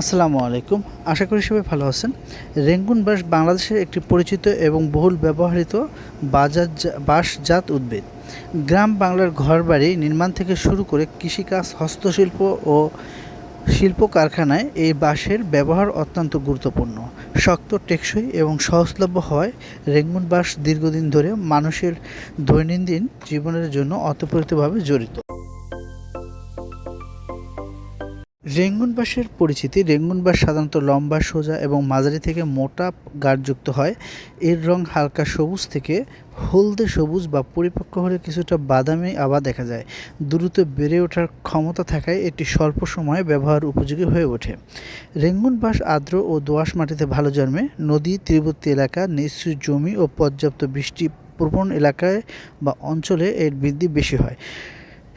আসসালামু আলাইকুম। আশা করি সবাই ভালো আছেন। রেঙ্গুন বাঁশ বাংলাদেশের একটি পরিচিত এবং বহুল ব্যবহৃত বাজার বাঁশজাত উদ্ভিদ। গ্রাম বাংলার ঘরবাড়ি নির্মাণ থেকে শুরু করে কৃষিকাজ, হস্তশিল্প ও শিল্প কারখানায় এই বাঁশের ব্যবহার অত্যন্ত গুরুত্বপূর্ণ। শক্ত, টেকসই এবং সহজলভ্য হওয়ায় রেঙ্গুন বাঁশ দীর্ঘদিন ধরে মানুষের দৈনন্দিন জীবনের জন্য অতপ্রতভাবে জড়িত। রেঙ্গুন বাঁশের পরিচিতি রেঙ্গুন বাঁশ সাধারণত লম্বা, সোজা এবং মাঝারি থেকে মোটা গাঢ়যুক্ত হয়। এর রং হালকা সবুজ থেকে হলদে সবুজ বা পরিপক্ক হলে কিছুটা বাদামি আবার দেখা যায়। দ্রুত বেড়ে ওঠার ক্ষমতা থাকায় এটি স্বল্প সময়ে ব্যবহার উপযোগী হয়ে ওঠে। রেঙ্গুন বাঁশ আর্দ্র ও দোআঁশ মাটিতে ভালো জন্মে। নদী, তীরবর্তী এলাকা, নিচু জমি ও পর্যাপ্ত বৃষ্টি প্রবণ এলাকায় বা অঞ্চলে এর বৃদ্ধি বেশি হয়।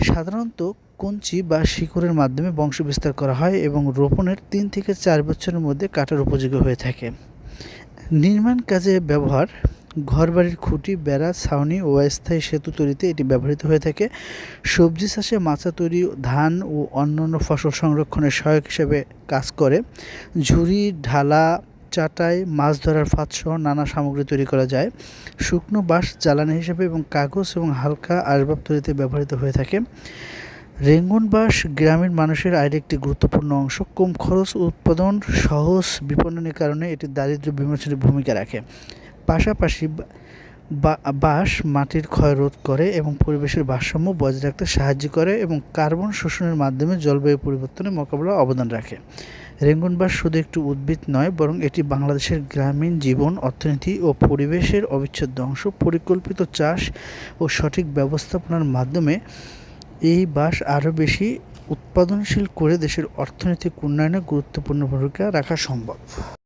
সাধারণত কঞ্চি বা শিকড়ের মাধ্যমে বংশ বিস্তার করা হয় এবং রোপণের তিন থেকে চার বছরের মধ্যে কাটার উপযোগী হয়ে থাকে। নির্মাণ কাজে ব্যবহার, ঘরবাড়ির খুঁটি, বেড়া, ছাউনি ও অস্থায়ী সেতু তৈরিতে এটি ব্যবহৃত হয়ে থাকে। সবজি চাষে মাচা তৈরি, ধান ও অন্যান্য ফসল সংরক্ষণের সহায়ক হিসেবে কাজ করে। ঝুড়ি, ঢালা চাটাই মাছ ধরার ফাঁদসহ নানা সামগ্রী তৈরি করা যায়। শুকনো বাঁশ, জ্বালানি হিসেবে এবং কাগজ এবং হালকা আসবাব তৈরিতে ব্যবহৃত হয়ে থাকে। রেঙ্গুন বাঁশ গ্রামীণ মানুষের আয়ের একটি গুরুত্বপূর্ণ অংশ। কম খরচ উৎপাদন সহজ বিপণনের কারণে এটি দারিদ্র বিমোচনের ভূমিকা রাখে। পাশাপাশি বাঁশ মাটির ক্ষয় রোধ করে এবং পরিবেশের ভারসাম্য বজায় রাখতে সাহায্য করে এবং কার্বন শোষণের মাধ্যমে জলবায়ু পরিবর্তনে মোকাবেলায় অবদান রাখে। রেঙ্গুন বাঁশ শুধু একটি উদ্ভিদ নয়, বরং এটি বাংলাদেশের গ্রামীণ জীবন, অর্থনীতি ও পরিবেশের অবিচ্ছেদ্য অংশ। পরিকল্পিত চাষ ও সঠিক ব্যবস্থাপনার মাধ্যমে এই বাঁশ আরও বেশি উৎপাদনশীল করে দেশের অর্থনৈতিক উন্নয়নে গুরুত্বপূর্ণ ভূমিকা রাখা সম্ভব।